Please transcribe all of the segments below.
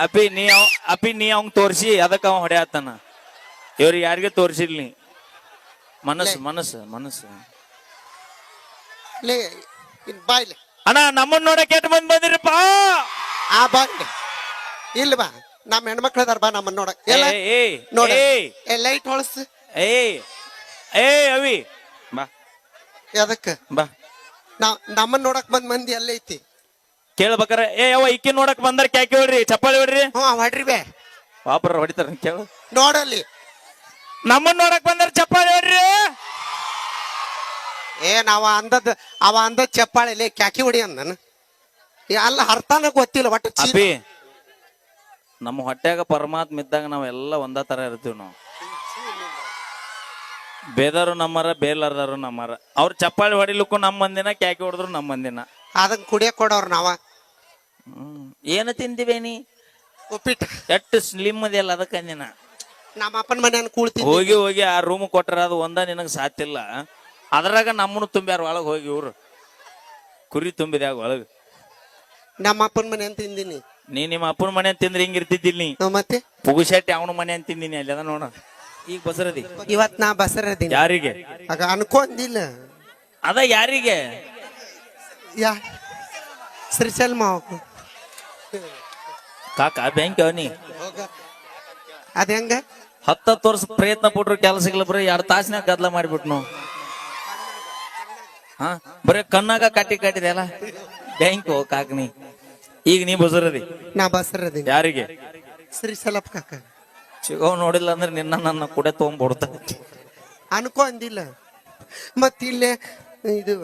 ಅಪಿ ನೀ ಅವ್ ಅಪಿ ನೀ ಅವಂಗ್ ತೋರಿಸಿ ಅದಕ್ಕ ಅವ ಹೊಡೆಯತ್ತಾನ ಇವ್ರಿಗೆ ಯಾರಿಗೆ ತೋರ್ಸಿರ್ಲಿ ಮನಸ್ಸು ಮನಸ್ಸು ಮನಸ್ಸು. ಲೇ ಇನ್ ಅಣ್ಣ ನಮ್ಮನ್ನ ನೋಡಕ್ ಕೆಟ್ಟ ಮಂದಿ ಬಂದಿರಪ್ಪ ಆ ಬಾ ಇಲ್ಲಿ. ಬಾ. ನಮ್ಮ ಹೆಣ್ಮಕ್ಳ ಅದಾರ ಬಾ ನಮ್ಮನ್ನ ನೋಡ ಎಲ್ಲ ಏ, ಏ, ನೋಡ. ಏ. ಲೈಟ್ ಹೊಳಸ್. ಏ ಏ ಅವಿ. ಬಾ. ಅದಕ್ಕ ಬಾ. ನಾವ್ ನಮ್ಮನ್ನ ನೋಡಕ್ ಬಂದ್ ಮಂದಿ ಅಲ್ಲೇ ಐತಿ. ಕೇಳ್ಬೇಕಾರ ಏ ಅವ ಇಕ್ಕಿ ನೋಡಕ್ ಬಂದಾರ ಕ್ಯಾಕಿ ಹೊಡ್ರಿ ಚಪ್ಪಾಳಿ ಹೊಡ್ರಿ. ಹ್ಞೂ ಹೊಡ್ರಿ ಬೇ. ವಾಪರ ಹೊಡಿತಾರ ಕೇಳು. ನೋಡಲ್ಲಿ. ನಮ್ಮನ್ನ ನೋಡಕ್ ಬಂದಾರ ಚಪ್ಪಾಳಿ ಹೊಡ್ರಿ. ಏ ನಾವು ಅಂದದ್ ಅವ ಅಂದದ್ ಚಪ್ಪಾಳೆ ಕ್ಯಾಕಿ ಹೊಡಿ ಅಂದನ ಏ, ಅಲ್ಲ ಅರ್ಥನ ಗೊತ್ತಿಲ್ಲ ಒಟ್ಟು ಚೀಲ. ನಮ್ಮ ಹೊಟ್ಯಾಗ ಪರಮಾತ್ಮ ಇದ್ದಾಗ ನಾವೆಲ್ಲ ಒಂದ ತರ ಇರ್ತೀವಿ ನಾವು. ಬೇದರು ನಮ್ಮರ ಬೇಲಾರ್ದಾರು ನಮ್ಮರ. ಅವ್ರ ಚಪ್ಪಾಳಿ ಹೊಡಿಲಿಕ್ಕೂ ನಮ್ಮ ಮಂದಿನ ಕ್ಯಾಕಿ ಹೊಡೆದ್ರು ನಮ್ಮ ಮಂದಿನ ಅದನ್ನ ಕುಡಿಯಕ್ ಕೊಡೋರ್ ನಾವ. ಏನು ನೀ? ಉಪ್ಪಿಟ್ಟು. ಎಷ್ಟು ಸ್ಲಿಮ್ ಅದೆಲ್ಲ ಅದಕ್ಕೆ ಅಂದಿನ. ನಮ್ಮ ಅಪ್ಪನ ಮನೆ ಕೂಳ್ತಿ ಹೋಗಿ ಹೋಗಿ ಆ ರೂಮ್ ಕೊಟ್ಟರೆ ಅದು ಒಂದ ನಿನಗೆ ಸಾತಿಲ್ಲ ಅದ್ರಾಗ ನಮ್ಮನ್ನು ತುಂಬ್ಯಾರ ಒಳಗೆ ಹೋಗಿ ಇವ್ರು. ಕುರಿ ತುಂಬಿದ್ಯಾಗ ಒಳಗೆ. ನಮ್ಮ ಅಪ್ಪನ ಮನೆ ಅಂತ ತಿಂದಿನಿ. ನೀ ನಿಮ್ಮ ಅಪ್ಪನ ಮನೆ ಅಂತ ತಿಂದ್ರೆ ಹಿಂಗಿರ್ತಿದ್ದಿಲ್ಲ ನೀ? ಮತ್ತೆ? ಪುಗುಶೆಟ್ಟಿ ಅವನ ಮನೆ ಅಂತ ತಿಂದಿನಿ ಅಲ್ಲಿ ಅದ ನೋಡ. ಈಗ ಬಸರದಿ. ಇವತ್ ನಾ ಬಸರದಿ ಯಾರಿಗೆ? ಆಗ ಅನ್ಕೊಂಡಿಲ್ಲ ಅದ ಯಾರಿಗೆ? ಯಾ ಶ್ರೀಶೈಲ್ ಮಾವ ಕಾಕ ಬ್ಯಾಂಕ್ ಅವನಿ ಅದ ಹೆಂಗ? ಹತ್ತತ್ತು ವರ್ಷ ಪ್ರಯತ್ನ ಪಟ್ರು ಕೆಲಸ ಸಿಗ್ಲ ಬರೀ ಎರಡು ತಾಸಿನಾಗ ಗದ್ಲ ಮಾಡಿಬಿಟ್ನು. ಹಾ ಬರೀ ಕಣ್ಣಾಗ ಕಟ್ಟಿ ಕಟ್ಟಿದೆಲ್ಲ ಬ್ಯಾಂಕ್ ಕಾಕನಿ ಈಗ ನೀ ಬಸರದಿ? ನಾ ಬಸರದಿ ಯಾರಿಗೆ? ಶ್ರೀ ಸಲಪ್ ಕಾಕ. ಚಿಗೋ ನೋಡಿಲ್ಲ ಅಂದ್ರೆ ನಿನ್ನ ನನ್ನ ಕೂಡ ತಗೊಂಡ್ಬಿಡ್ತ ಅನ್ಕೊಂಡಿಲ್ಲ ಅಂದಿಲ್ಲ. ಇಲ್ಲೇ ಇದು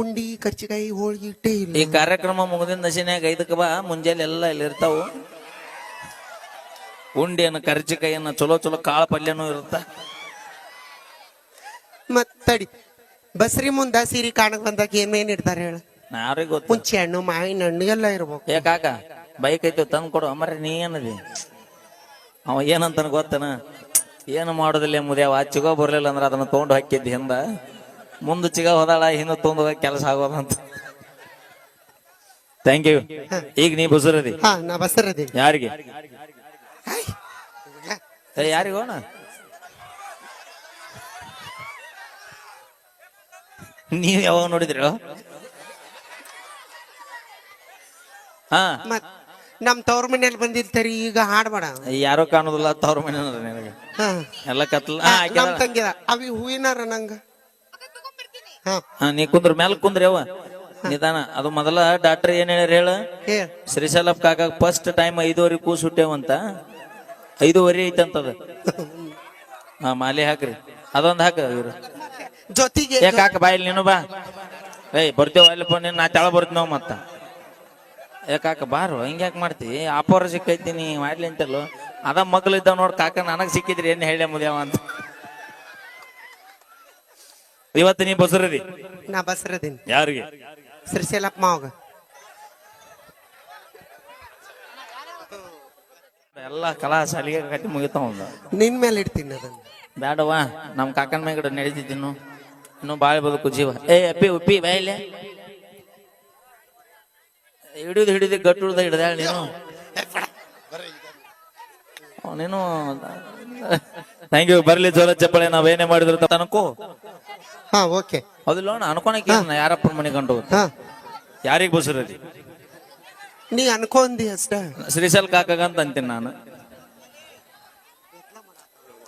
ಉಂಡಿ ಕರ್ಚಿಕಾಯಿ ಹೋಳಿಗೆ ಇಟ್ಟೇ ಇಲ್ಲ. ಈ ಕಾರ್ಯಕ್ರಮ ಮುಗಿದಿನ ನಶಿನ್ಯಾಗ ಐದಕ್ಕೆ ಬಾ ಮುಂಜಾನೆ ಎಲ್ಲ ಇಲ್ಲಿ ಇರ್ತಾವು ಉಂಡಿಯನ್ನು ಕರ್ಚಿಕಾಯಿಯನ್ನ ಚಲೋ ಚಲೋ ಕಾಳು ಪಲ್ಯನೂ ಇರುತ್ತ? ಮತ್ತಡಿ ಬಸ್ರಿ ಮುಂದ ಸೀರಿ ಕಾಣಕ್ ಬಂದಾಗ ಏನೇನ್ ಇಡ್ತಾರೆ ಹೇಳ? ಯಾರಿಗೆ ಗೊತ್ತು. ಮುಂಚೆ ಹಣ್ಣು ಮಾವಿನ ಹಣ್ಣು ಎಲ್ಲ ಇರ್ಬೇಕು. ಏ ಕಾಕ ಬೈಕ್ ಐತಿ ತಂದು ಕೊಡು. ಅಮ್ಮರ ನೀ ಏನದಿ? ಅವ ಏನಂತಾನ ಗೊತ್ತನ? ಏನು ಮಾಡೋದಿಲ್ಲ ಮುದ್ಯಾವ? ಚಿಗೋ ಬರ್ಲಿಲ್ಲ ಅಂದ್ರೆ ಅದನ್ನ ತೊಗೊಂಡು ಹಾಕಿದ್ದಿ ಹಿಂದ. ಮುಂದೆ ಚಿಗ ಹೋದಾಳ ಹಿಂದೆ ತೊಗೊಂಡು ಕೆಲಸ ಆಗೋದಂತ ಥ್ಯಾಂಕ್ ಯು ಈಗ ನೀ ಬಸರದಿ? ಹಾ ನಾ ಬಸರದಿ. ಯಾರಿಗೆ. ಏ ಯಾರಿಗೋಣ ನೀವ್ ಯಾವಾಗ ನೋಡಿದ್ರಿ? ಹಾ. ಮತ್ ನಮ್ ತವ್ರ ಮನೇಲಿ ಬಂದಿರ್ತಾರಿ ಈಗ ಹಾಡ್ಬೇಡ. ಯಾರೋ ಕಾಣೋದಿಲ್ಲ ತವ್ರ ಮನೆ ನಿನಗೆ. ಹಾ. ಎಲ್ಲ ಕತ್ಲ ಹಾ, ಆಕೆ ನಮ್ ಅದಾಳ. ತಂಗಿದ. ಅವಿ ಹೂವಿನಾರ ನಂಗ. ಹಾ. ಹಾ ನೀ ಕುಂದ್ರ ಮ್ಯಾಲ ಕುಂದ್ರಿ ಅವ ನಿಧಾನ. ಅದು ಮೊದಲ ಡಾಕ್ಟರ್ ಏನ್ ಹೇಳ್ಯಾರ ಹೇಳ? ಹೇಳ್. ಶ್ರೀಶೈಲಪ್ಪ ಕಾಕ ಫಸ್ಟ್ ಟೈಮ್ ಐದುವರೆ ಕೂಸ್ ಹುಟ್ಟ್ಯಾವಂತ ಐದುವರೆ ಐತಂತದ. ಹಾ ಮಾಲೆ ಹಾಕ್ರಿ. ಅದೊಂದ್ ಹಾಕ ಇವ್ರು. ಜೊತೆಗೆ ಏ ಹಾಕ? ಬಾ ಇಲ್ಲಿ ನೀನು ಬಾ. ಏಯ್ ಬರ್ತೇವ ಅಲ್ಲಪ್ಪ ನೀನು ನಾ ತೆಳ ಬರ್ತೀನಿ ನಾವು ಮತ್ತ. ಏ ಹಾಕ? ಬಾರು ಯಾಕೆ ಮಾಡ್ತಿ? ಆಪೋರ ಸಿಕ್ಕೈತಿ ನೀ ಮಾಡ್ಲಿ ಅಂತಲ್ಲ. ಅದ ಮಗ್ಳು ಇದ್ದಾವ ನೋಡ್ ಕಾಕ ನನಗ್ ಸಿಕ್ಕಿದ್ರಿ ಏನ್ ಹೇಳ ಮುದ್ಯಾವ ಅಂತ. ಇವತ್ತು ನೀ ಬಸರದಿ? ನಾ ಬಸರದೀನಿ. ಯಾರಿಗೆ? ಶ್ರೀಶೈಲಪ್ಪ ಮಾವಾಗ. ಎಲ್ಲ ಕಲಾ ಶಾಲಿಗೆ ಕಟ್ಟಿ ಮುಗಿತಾವ ನಿನ್ ಮೇಲೆ ಇಡ್ತೀನಿ ಅದನ್ನ. ಬೇಡವಾ ನಮ್ ಕಾಕನ ಮ್ಯಾಗಡೆ ನಡೀತಿದ್ದೀನು. ಇನ್ನು ಬಾಳೆ ಬದುಕು ಜೀವ. ಏ ಅಪ್ಪಿ ಉಪ್ಪಿ ಬಾಯಿಲೆ ಹಿಡಿದು ಹಿಡಿದು ಗಟ್ಟು ಹಿಡ್ದ ಹಿಡ್ದಾಳ ನೀನು. ನೀನು ಥ್ಯಾಂಕ್ ಯು ಬರ್ಲಿ ಜೋರ ಚಪ್ಪಳೆ ನಾವೇನೇ ಮಾಡಿದ್ರು ತನಕು ಹಾ ಓಕೆ. ಅದಿಲ್ಲ ಅಣ್ಣ ಅನ್ಕೊಳಕ್ಕೆ ಯಾರಪ್ಪನ ಮನೆ ಗಂಟು ಯಾರಿಗೆ ನೀ ಅನ್ಕೊಂಡಿ ಅಷ್ಟ. ಶ್ರೀಶೈಲ್ ಕಾಕಾಗಂತ ಅಂತೀನಿ ನಾನು.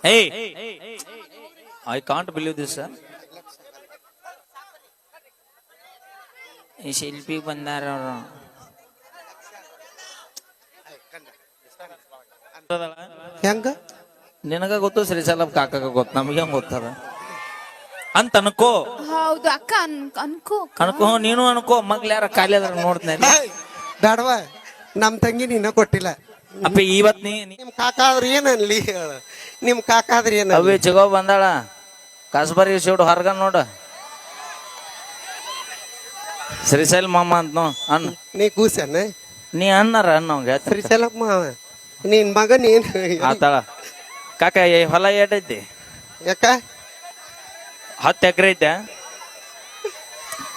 ಏಯ್! I can't believe this sir. ಈ ಶಿಲ್ಪಿ ಬಂದಾರ ಅವರು. ಹೆಂಗ? ನಿನಗ ಗೊತ್ತು ಶ್ರೀಶಲ್ ಕಾಕಾಗ ಗೊತ್ತು ನಮಗೆ ಹೆಂಗ್ ಗೊತ್ತದ? ಅಂತ ಅನ್ಕೋ. ಹೌದು ಅಕ್ಕ ಅನ್ ಅನ್ಕೋ ಅನ್ಕೋ ನೀನು ಅನ್ಕೋ ಮಗ್ಲ ಯಾರ ಖಾಲಿ ಅದ್ರ ನೋಡ್ತೀನಿ. ಬೇಡವ? ನಮ್ಮ ತಂಗಿ ನಿನ್ನ ಕೊಟ್ಟಿಲ್ಲ. ಅಪ್ಪ ಇವತ್ ನೀ ನೀ- ನಿಮ್ ಕಾಕ ಆದ್ರೆ ಏನನ್ಲಿ ಹೇಳ? ನಿಮ್ ಕಾಕ ಆದ್ರೆ ಏನ ಅವೇ ಚಿಗೋ ಬಂದಾಳ. ಕಸ್ಬರಿ ಶಿವಡು ಹೊರಗ ನೋಡ. ಶ್ರೀಶೈಲ್ ಮಾಮ ಅಂತ ನೋ ಅನ್. ನೀ ಕೂಸನ? ನೀ ಅನ್ನಾರ ಅನ್ನ ಶ್ರೀಶೈಲ ಶ್ರೀಶೈಲಪ್ಪ ಮಾವ ನಿನ್ ಮಗನ್ ಏನ್ ಆತಾಳ. ಕಾಕ ಈ ಹೊಲ ಏಟೈತಿ ಯಾಕ? ಹತ್ತು ಎಕರೆ ಐತೆ.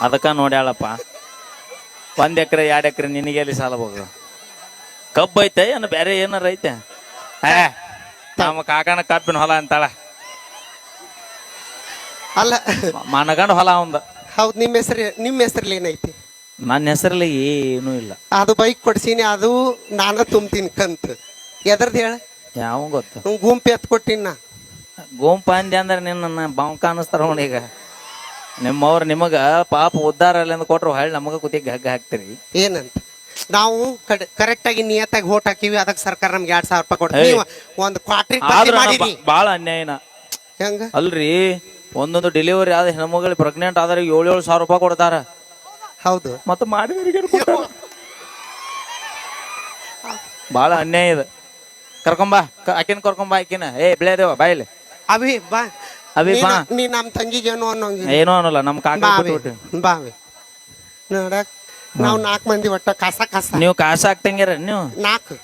ಅದಕ್ಕ ನೋಡ್ಯಾಳಪ್ಪ. ಒಂದ್ ಎಕರೆ ಎರಡ್ ಎಕರೆ ನಿನಗೆ ಎಲ್ಲಿ ಸಾಲ ಹೋಗ ಕಬ್ಬು ಐತೆ ಏನು ಬೇರೆ ಏನಾರ ಐತೆ? ಏ ನಮ್ಮ ಕಾಕನ ಕಬ್ಬಿನ ಹೊಲ ಅಂತಾಳ. ಅಲ್ಲ. ಮನಗಂಡ ಹೊಲ ಅವಂದ. ಹೌದು ನಿಮ್ಮ ಹೆಸರು ನಿಮ್ಮ ಹೆಸರಲ್ಲಿ ಏನೈತಿ? ನನ್ನ ಹೆಸರಲ್ಲಿ ಏನೂ ಇಲ್ಲ. ಅದು ಬೈಕ್ ಕೊಡ್ಸೀನಿ ಅದು ನಾನು ತುಂಬ್ತೀನಿ ಕಂತ. ಎದ್ರದ್ದು ಹೇಳ? ಯಾವ ಗೊತ್ತು? ಗುಂಪು ಎತ್ ಕೊಟ್ಟಿನ ಗುಂಪು ಅಂದೆ ಅಂದ್ರೆ ನಿನ್ನ ಬಾಂಕ ಅನ್ನಿಸ್ತಾರ ಅವ್ನ ಈಗ. ನಿಮ್ಮವ್ರು ನಿಮಗ ಪಾಪ ಉದ್ದಾರ ಅಲ್ಲಿಂದ ಕೊಟ್ರು ಹೊಳ್ಳಿ ನಮಗ ಕುತ್ತಿಗೆ ಹಗ್ಗ ಹಾಕ್ತೀರಿ. ಏನಂತ? ನಾವು ಕರೆಕ್ಟ್ ಆಗಿ ನಿಯತ್ತಾಗಿ ಓಟ್ ಹಾಕಿವಿ ಅದಕ್ಕೆ ಸರ್ಕಾರ ನಮ್ಗೆ ಎರಡ್ ಸಾವಿರ ರೂಪಾಯಿ ಕೊಡ್ತೀವಿ. ಒಂದು ಆದ್ರ ಬಾಳ ಅನ್ಯಾಯನ. ಹೆಂಗ? ಅಲ್ರಿ ಒಂದೊಂದು ಡೆಲಿವರಿ ಆದ ಹೆಣ್ಮಗಳು ಪ್ರೆಗ್ನೆಂಟ್ ಆದ್ರೆ ಏಳು ಏಳು ಸಾವಿರ ರೂಪಾಯಿ ಕೊಡ್ತಾರ. ಹೌದು. ಮತ್ತೆ ಮಾಡಿದವರಿಗೆ ಬಾಳ ಅನ್ಯಾಯ ಇದು. ಕರ್ಕೊಂಬಾ ಕ- ಆಕಿನ ಕರ್ಕೊಂಬಾ ಆಕಿನ. ಏ ಬಿಳೇದೇವ ಬಾಯಿಲಿ ಅಭಿ ಬಾ. ಅವಿ ಬಾ. ನೀ- ನೀ ನಮ್ಮ ತಂಗಿಗೇನು ಅನ್ನೋಂಗಿಲ್ಲ. ಏನೋ ಅನ್ನಲ್ಲ ನಮ್ಮ ಕಾಕ ಬಾವಿ ಕೊಟ್ಬಿಟ್ಟು ಬಾವಿ. ನೋಡಕ್ ನಾವು ನಾಲ್ಕು ಮಂದಿ ಒಟ್ಟ ಕಸ ಕಸ. ನೀವು ಕಾಸ ಹಾಕ್ತಂಗಿರ ನೀವು? ನಾಲ್ಕು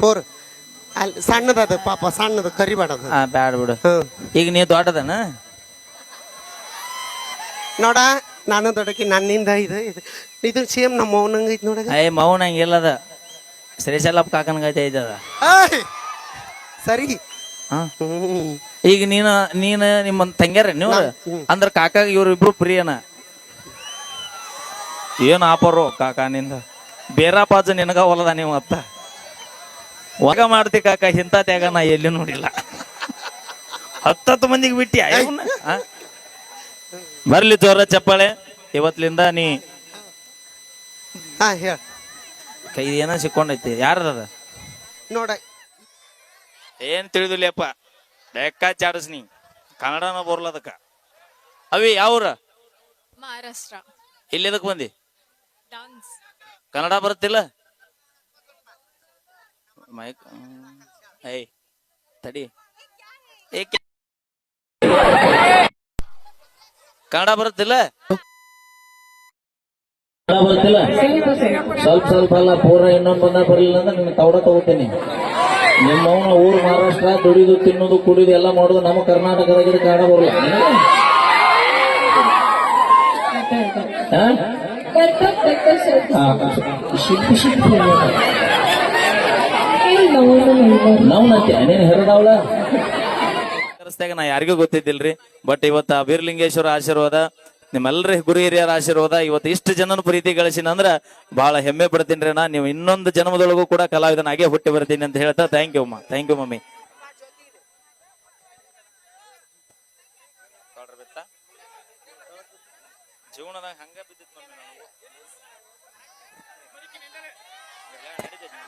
ಫೋರ್. ಅಲ್ಲಿ ಸಣ್ಣದದು ಪಾಪ ಸಣ್ಣದು ಕರಿಬೇಡದು ಆ ಬ್ಯಾಡ ಬಿಡು. ಈಗ ನೀ ದೊಡ್ಡದನ? ನೋಡ ನಾನು ದೊಡ್ಡಕಿ ನನ್ನಿಂದ ಇದು ಇದು ಇದು ಸೇಮ್ ನಮ್ಮ ಮೌನಂಗ ಐತಿ ನೋಡ. ಏ ಮೌನ ಹಂಗಿಲ್ಲದ. ಶ್ರೀಶೈಲಪ್ಪ ಗತಿ ಐತದ. ಸರಿ. ಹಾ? ಹ್ಮ್. ಈಗ ನೀನ ನೀನ ನಿಮ್ಮ ತಂಗ್ಯಾರ ನೀವು. ಅಂದ್ರ ಕಾಕಾಗ ಇವ್ರಿಬ್ರು ಪ್ರಿಯನ. ಏನ್ ಆಪರು ಕಾಕ ನಿಂದ? ಬೇರಾಪಾಜ ನಿನಗ ಹೊಲದ ನೀವು ಅತ್ತ ಒಗ ಮಾಡ್ತಿ ಕಾಕ ಇಂಥ ತ್ಯಾಗ ನಾ ಎಲ್ಲಿ ನೋಡಿಲ್ಲ. ಹತ್ತತ್ತು ಮಂದಿಗೆ ಬಿಟ್ಟಿ ಬರ್ಲಿ ಜೋರ ಚಪ್ಪಾಳೆ. ಇವತ್ಲಿಂದ ನೀ ಕೈ ಏನೋ ಸಿಕ್ಕೊಂಡೈತಿ? ಯಾರದ ನೋಡ. ಏನ್ ತಿಳಿದಿಲ್ಲಪ್ಪ ಲೆಕ್ಕಾಚಾರಸ್ ನೀ ಕನ್ನಡನ ಬರ್ಲದಕ್ಕ ಅವಿ ಯಾವ್ರ ಮಹಾರಾಷ್ಟ್ರ. ಇಲ್ಲಿದಕ್ ಬಂದಿ? ಡಾನ್ಸ್. ಕನ್ನಡ ಬರುತ್ತಿಲ್ಲ? ಮೈಕ್ ಹ್ಮ್. ತಡಿ. ಏಕೆ? ಕನ್ನಡ ಬರುತ್ತಿಲ್ಲ? ಕನ್ನಡ ಬರುತ್ತಿಲ್ಲ. ಸ್ವಲ್ಪ ಸ್ವಲ್ಪ ಅಲ್ಲ ಪೂರ ಇನ್ನೊಂದ್ ಬಂದ ಬರಲಿಲ್ಲ ಅಂದ್ರೆ ನಿನ್ನ ತೌಡ ತಗೋತೀನಿ. ನಿಮ್ಮವನ ಊರು ಮಹಾರಾಷ್ಟ್ರ ದುಡಿದು ತಿನ್ನೋದು ಕುಡಿದು ಎಲ್ಲ ಮಾಡೋದು ನಮ್ಮ ಕರ್ನಾಟಕದಾಗಿದ್ದು ಕಾರಣ ಬರಲ್ಲ. ನಾ ಯಾರಿಗೂ ಗೊತ್ತಿದ್ದಿಲ್ರಿ ಬಟ್ ಇವತ್ತ ಬೀರ್ಲಿಂಗೇಶ್ವರ ಆಶೀರ್ವಾದ ನಿಮ್ಮೆಲ್ಲರ ಗುರು ಹಿರಿಯರ ಆಶೀರ್ವಾದ. ಇವತ್ತು ಇಷ್ಟು ಜನನ ಪ್ರೀತಿ ಗಳಿಸಿನ ಅಂದ್ರ ಬಹಳ ಹೆಮ್ಮೆ ಪಡ್ತೀನಿ ನಾ ನೀವು ಇನ್ನೊಂದು ಜನ್ಮದೊಳಗೂ ಕೂಡ ಕಲಾವಿದನಾಗೆ ಹುಟ್ಟಿ ಬರ್ತೀನಿ ಅಂತ ಹೇಳ್ತಾ ಥ್ಯಾಂಕ್ ಯು ಅಮ್ಮ. Thank you mummy. ಜೀವನದಾಗ ಹಂಗ ಬಿದ್ದಿತ್ತು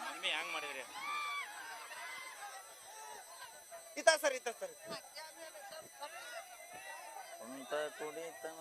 ಮಮ್ಮಿ ಹಂಗ್ ಮಾಡಿದ್ರಿ? ಇತ ಸರ್ ಇತ ಸರ್. ಕುಂತ ಕುಡಿತನ